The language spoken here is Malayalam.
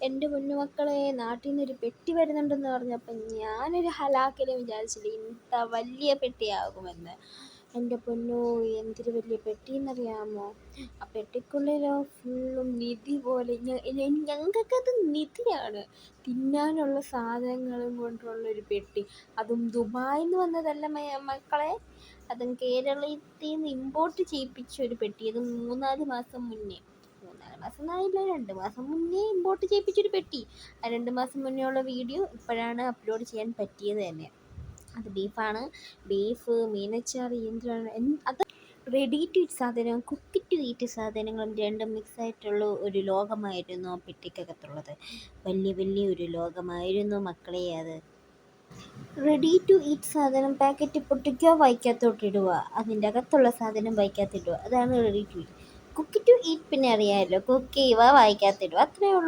എന്റെ മുന്നുമക്കളെ നാട്ടിൽ നിന്നൊരു പെട്ടി വരുന്നുണ്ടെന്ന് പറഞ്ഞപ്പോൾ ഞാനൊരു ഹലാക്കിലും വിചാരിച്ചില്ല ഇന്ത വലിയ പെട്ടിയാകുമെന്ന്. എന്റെ പൊന്നോ എന്തൊരു വലിയ പെട്ടി എന്നറിയാമോ ആ പെട്ടിക്കുള്ളിലോ ഫുള്ളും നിധി പോലെ ഞങ്ങൾക്കത് നിധിയാണ്. തിന്നാനുള്ള സാധനങ്ങളും കൊണ്ടുള്ള ഒരു പെട്ടി. അതും ദുബായിൽ നിന്ന് വന്നതല്ല മക്കളെ. അതും കേരളത്തിൽ നിന്ന് ഇമ്പോർട്ട് ചെയ്യിപ്പിച്ച ഒരു പെട്ടി. അത് മൂന്നാൽ മാസം മുന്നേ. മാസം ആയില്ല രണ്ട് മാസം മുന്നേ ഇമ്പോർട്ട് ചെയ്യിപ്പിച്ചൊരു പെട്ടി. ആ രണ്ട് മാസം മുന്നേ ഉള്ള വീഡിയോ ഇപ്പോഴാണ് അപ്ലോഡ് ചെയ്യാൻ പറ്റിയത് തന്നെ. അത് ബീഫാണ് ബീഫ് മീനച്ചാർ എന്തിനാണ് അത് റെഡി ടു ഈറ്റ് സാധനവും കുക്ക് ടു ഈറ്റ് സാധനങ്ങളും രണ്ടും മിക്സ് ആയിട്ടുള്ള ഒരു ലോകമായിരുന്നു ആ പെട്ടിക്കകത്തുള്ളത്. വലിയ വലിയ ഒരു ലോകമായിരുന്നു മക്കളെ അത്. റെഡി ടു ഈറ്റ് സാധനം പാക്കറ്റ് പൊട്ടിക്കോ വായിക്കാത്തോട്ടിടുക അതിന്റെ അകത്തുള്ള സാധനം വായിക്കാത്തിടുക അതാണ് ready to eat cook to eat പിന്നെ അറിയാമല്ലോ കുക്ക് ചെയ്യുക വായിക്കാത്തിടുക അത്രയേ ഉള്ളൂ.